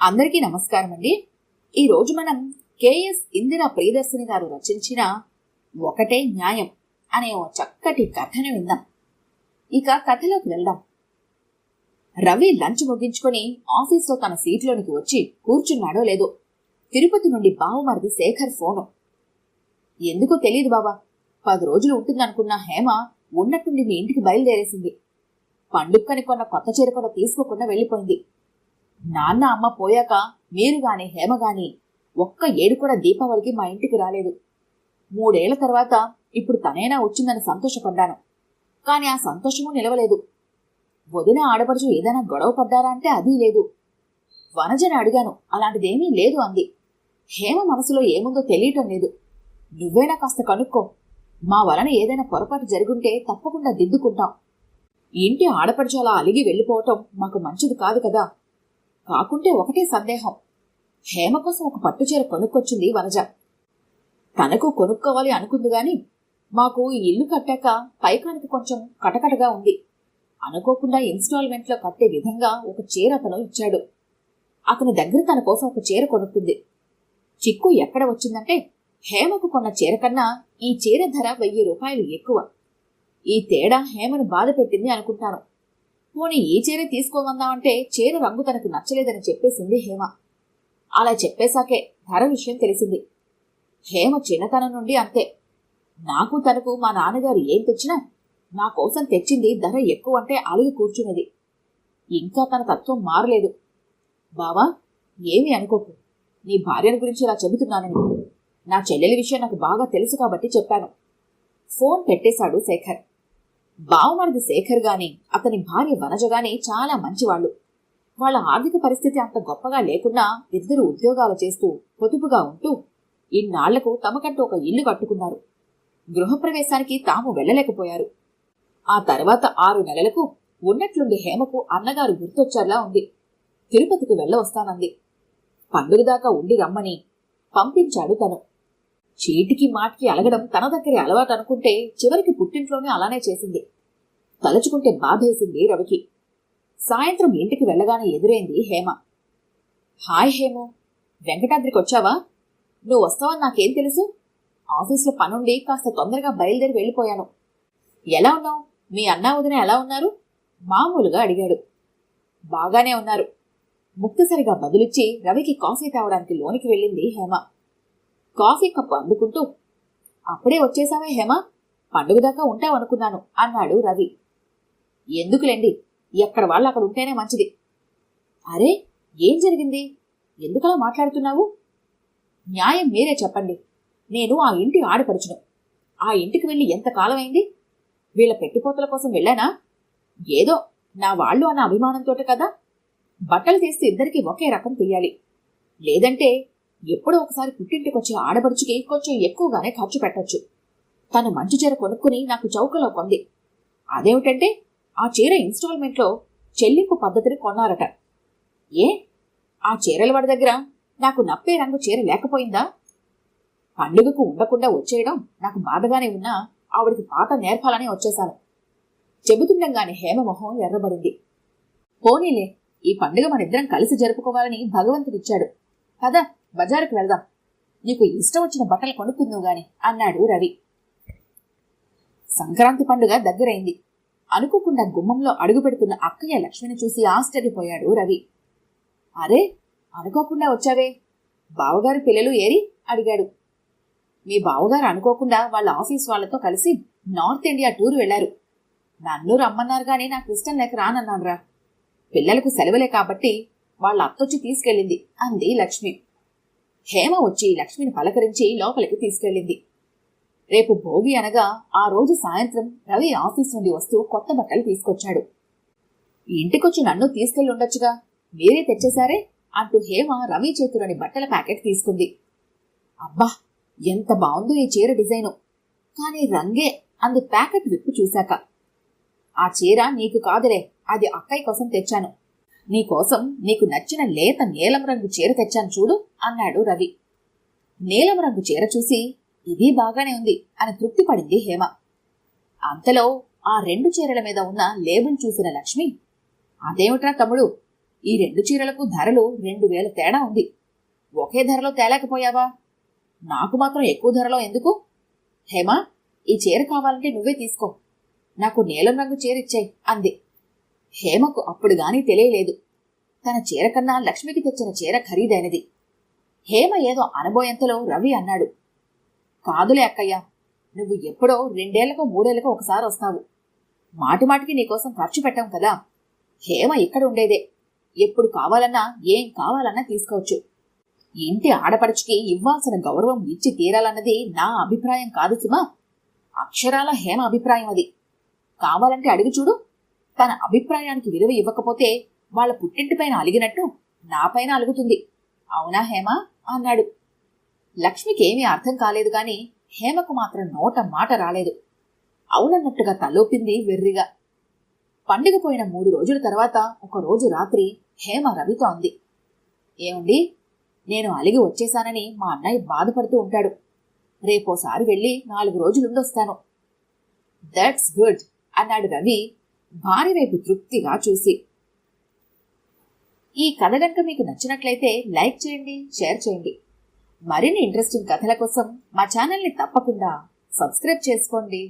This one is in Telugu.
అందరికీ నమస్కారం అండి. ఈరోజు మనం కేఎస్ ఇందిరా ప్రియదర్శిని గారు రచించిన ఒకటే న్యాయం అనే ఓ చక్కటి కథను విందాం. ఇక కథలోకి వెళ్దాం. రవి లంచ్ ముగించుకొని ఆఫీస్లో తన సీట్లోనికి వచ్చి కూర్చున్నాడో లేదో తిరుపతి నుండి బావమరిది శేఖర్ ఫోను. ఎందుకో తెలియదు బాబా పది రోజులు ఉంటుందనుకున్న హేమ ఉన్నట్టుండి మీ ఇంటికి బయలుదేరేసింది. పండుక్కని కొన్న కొత్త చీర కూడా తీసుకోకుండా వెళ్ళిపోయింది. నాన్న అమ్మ పోయాక మీరు గాని హేమ గాని ఒక్క ఏడు కూడా దీపావళికి మా ఇంటికి రాలేదు. మూడేళ్ళ తర్వాత ఇప్పుడు తనైనా వచ్చిందని సంతోషపడ్డాను. కాని ఆ సంతోషము నిలవలేదు. వదిన ఆడపడుచు ఏదైనా గొడవ పడ్డారా అంటే అది లేదు. వనజని అడిగాను అలాంటిదేమీ లేదు అంది. హేమ మనసులో ఏముందో తెలియటం లేదు. నువ్వేనా కాస్త కనుక్కో. మా వలన ఏదైనా పొరపాటు జరుగుంటే తప్పకుండా దిద్దుకుంటాం. ఇంటి ఆడపడుచు అలా అలిగి వెళ్ళిపోవటం మాకు మంచిది కాదు కదా. కాకుంటే ఒకటే సందేహం. హేమ కోసం ఒక పట్టుచీర కొనుక్కొచ్చింది వనజ. తనకు కొనుక్కోవాలి అనుకుంది గాని మాకు ఈ ఇల్లు కట్టాక పైకానికి కొంచెం కటకటగా ఉంది. అనుకోకుండా ఇన్స్టాల్మెంట్లో కట్టే విధంగా ఒక చీర అతను ఇచ్చాడు. అతని దగ్గర తన కోసం ఒక చీర కొనుక్కుంది. చిక్కు ఎక్కడ వచ్చిందంటే హేమకు కొన్న చీర కన్నా ఈ చీర ధర వెయ్యి రూపాయలు ఎక్కువ. ఈ తేడా హేమను బాధ పెట్టింది అనుకుంటాను. పోనీ ఈ చీర తీసుకోమందామంటే చీర రంగు తనకు నచ్చలేదని చెప్పేసింది హేమ. అలా చెప్పేశాకే ధర విషయం తెలిసింది. హేమ చిన్నతనం నుండి అంతే. నాకు తనకు మా నాన్నగారు ఏం తెచ్చినా నా కోసం తెచ్చింది ధర ఎక్కువ అంటే అలిగి కూర్చునేది. ఇంకా తన తత్వం మారలేదు. బావా ఏమీ అనుకోకు. నీ భార్యను గురించి ఇలా చెబుతున్నానని. నా చెల్లెలి విషయం నాకు బాగా తెలుసు కాబట్టి చెప్పాను. ఫోన్ పెట్టేశాడు శేఖర్. బావమరిది శేఖర్ గాని అతని భార్య వనజ గాని చాలా మంచివాళ్ళు వాళ్ళ ఆర్థిక పరిస్థితి అంత గొప్పగా లేకున్నా ఇద్దరు ఉద్యోగాలు చేస్తూ పొదుపుగా ఉంటూ ఇన్నాళ్ళకు తమకంటూ ఒక ఇల్లు కట్టుకున్నారు. గృహప్రవేశానికి తాము వెళ్ళలేకపోయారు. ఆ తర్వాత ఆరు నెలలకు ఉన్నట్లుండి హేమకు అన్నగారు గుర్తొచ్చేలా ఉంది. తిరుపతికి వెళ్ళవస్తానంది పండుగ దాకా ఉండి రమ్మని పంపించాడు తను. చీటికి మాటికి అలగడం తన దగ్గరే అలవాటు అనుకుంటే చివరికి పుట్టింట్లోనే అలానే చేసింది. తలుచుకుంటే బాధేసింది రవికి. సాయంత్రం ఇంటికి వెళ్ళగానే ఎదురైంది హేమ. హాయ్ హేమో వెంకటాద్రికి వచ్చావా? నువ్వు వస్తావని నాకేం తెలుసు? ఆఫీస్లో పనుండి కాస్త తొందరగా బయలుదేరి వెళ్ళిపోయాను. ఎలా ఉన్నావు? మీ అన్నా వదిన ఎలా ఉన్నారు? మామూలుగా అడిగాడు. బాగానే ఉన్నారు. ముక్తసరిగా బదులిచ్చి రవికి కాఫీ తావడానికి లోనికి వెళ్ళింది హేమ. కాఫీ కప్పు అందుకుంటూ అప్పుడే వచ్చేసామే హేమ పండుగ దాకా ఉంటావనుకున్నాను అన్నాడు రవి. ఎందుకులేండి ఎక్కడ వాళ్ళు అక్కడ ఉంటేనే మంచిది. అరే ఏం జరిగింది? ఎందుకలా మాట్లాడుతున్నావు? న్యాయం మీరే చెప్పండి. నేను ఆ ఇంటి ఆడపడుచును. ఆ ఇంటికి వెళ్ళి ఎంత కాలమైంది? వీళ్ళ పెట్టిపోతల కోసం వెళ్ళానా? ఏదో నా వాళ్ళు అన్న అభిమానంతోట కదా? బట్టలు తీస్తే ఇద్దరికి ఒకే రకం తీయాలి. లేదంటే ఎప్పుడో ఒకసారి పుట్టింటికి వచ్చే ఆడపడుచుకి కొంచెం ఎక్కువగానే ఖర్చు పెట్టొచ్చు. తను మంచి చీర కొనుక్కుని నాకు చౌకలో కొంది. అదేమిటంటే ఆ చీర ఇన్స్టాల్మెంట్లో చెల్లింపు పద్ధతిని కొన్నారట. ఏ? ఆ చీరల వాడి దగ్గర నాకు నప్పే రంగు చీర లేకపోయిందా? పండుగకు ఉండకుండా వచ్చేయడం నాకు బాధగానే ఉన్నా ఆవిడికి పాట నేర్పాలనే వచ్చేశాను. చెబుతుండగానే హేమమొహం ఎర్రబడింది. పోనీలే ఈ పండుగ మనిద్దరం కలిసి జరుపుకోవాలని భగవంతుడిచ్చాడు. కదా బజారుకు వెళ్దాం. నీకు ఇష్టం వచ్చిన బట్టలు కొనుక్కుందావు గాని అన్నాడు రవి. సంక్రాంతి పండుగ దగ్గరైంది. అనుకోకుండా గుమ్మంలో అడుగుపెడుతున్న అక్కయ్య లక్ష్మిని చూసి ఆశ్చర్యపోయాడు రవి. అరే అనుకోకుండా వచ్చావే? బావగారి పిల్లలు ఏరి? అడిగాడు. మీ బావగారు అనుకోకుండా వాళ్ళ ఆఫీస్ వాళ్ళతో కలిసి నార్త్ ఇండియా టూర్ వెళ్ళారు నన్ను రమ్మన్నారు గాని నాకు ఇష్టం లేక రానన్నానురా. పిల్లలకు సెలవులే కాబట్టి వాళ్ళ అత్తొచ్చి తీసుకెళ్ళింది అంది లక్ష్మి. హేమ వచ్చి లక్ష్మిని పలకరించి లోపలికి తీసుకెళ్ళింది. రేపు భోగి అనగా ఆ రోజు సాయంత్రం రవి ఆఫీస్ నుండి వస్తూ కొత్త బట్టలు తీసుకొచ్చాడు. ఇంటికొచ్చి నన్ను తీసుకెళ్ళి ఉండొచ్చుగా మీరే తెచ్చేశారే? అంటూ హేమ రవి చేతిలోని బట్టల ప్యాకెట్ తీసుకుంది. అబ్బా ఎంత బాగుందో ఈ చీర డిజైను. కానీ రంగే అంది ప్యాకెట్ విప్పు చూశాక. ఆ చీర నీకు కాదులే అది అక్కయ్య కోసం తెచ్చాను. నీకోసం నీకు నచ్చిన లేత నీలం రంగు చీర తెచ్చాను చూడు అన్నాడు రవి. నీలం రంగు చీర చూసి ఇది బాగానే ఉంది అని తృప్తి పడింది హేమ. అంతలో ఆ రెండు చీరల మీద ఉన్న లేబుల్ చూసిన లక్ష్మి అదేమిట్రా తమ్ముడు ఈ రెండు చీరలకు ధరలు రెండు వేల తేడా ఉంది. ఒకే ధరలో తేలేకపోయావా? నాకు మాత్రం ఎక్కువ ధరలో ఎందుకు? హేమ ఈ చీర కావాలంటే నువ్వే తీసుకో. నాకు నీలం రంగు చీర ఇచ్చాయి అంది. హేమకు అప్పుడు గాని తెలియలేదు. తన చీర కన్నా లక్ష్మికి తెచ్చిన చీర ఖరీదైనది. హేమ ఏదో అనబోయేంతలో రవి అన్నాడు. కాదులే అక్కయ్య నువ్వు ఎప్పుడో రెండేళ్ళకు మూడేళ్ళకు ఒకసారి వస్తావు. మాటిమాటికి నీకోసం ఖర్చు పెట్టాం కదా. హేమ ఇక్కడ ఉండేదే. ఎప్పుడు కావాలన్నా ఏం కావాలన్నా తీసుకోవచ్చు. ఇంటి ఆడపడుచుకి ఇవ్వాల్సిన గౌరవం ఇచ్చి తీరాలన్నది నా అభిప్రాయం కాదు సుమా. అక్షరాల హేమ అభిప్రాయం అది. కావాలంటే అడిగి చూడు. తన అభిప్రాయానికి విలువ ఇవ్వకపోతే వాళ్ళ పుట్టింటిపైన అలిగినట్టు నాపైన అలుగుతుంది. అవునా హేమ? అన్నాడు. లక్ష్మికేమీ అర్థం కాలేదు కాని హేమకు మాత్రం నోట మాట రాలేదు. అవునన్నట్టుగా తలోపింది వెర్రిగా. పండుగ పోయిన మూడు రోజుల తర్వాత ఒక రోజు రాత్రి హేమ రవితో అంది. ఏముంది నేను అలిగి వచ్చేశానని మా అన్నయ్య బాధపడుతూ ఉంటాడు. రేపోసారి వెళ్ళి నాలుగు రోజులుండొస్తాను. దట్స్ గుడ్ అన్నాడు రవి భార్య వైపు తృప్తిగా చూసి. ఈ కథ గనక మీకు నచ్చినట్లయితే లైక్ చేయండి షేర్ చేయండి. మరిన్ని ఇంట్రెస్టింగ్ కథల కోసం మా ఛానల్ని తప్పకుండా సబ్స్క్రైబ్ చేసుకోండి.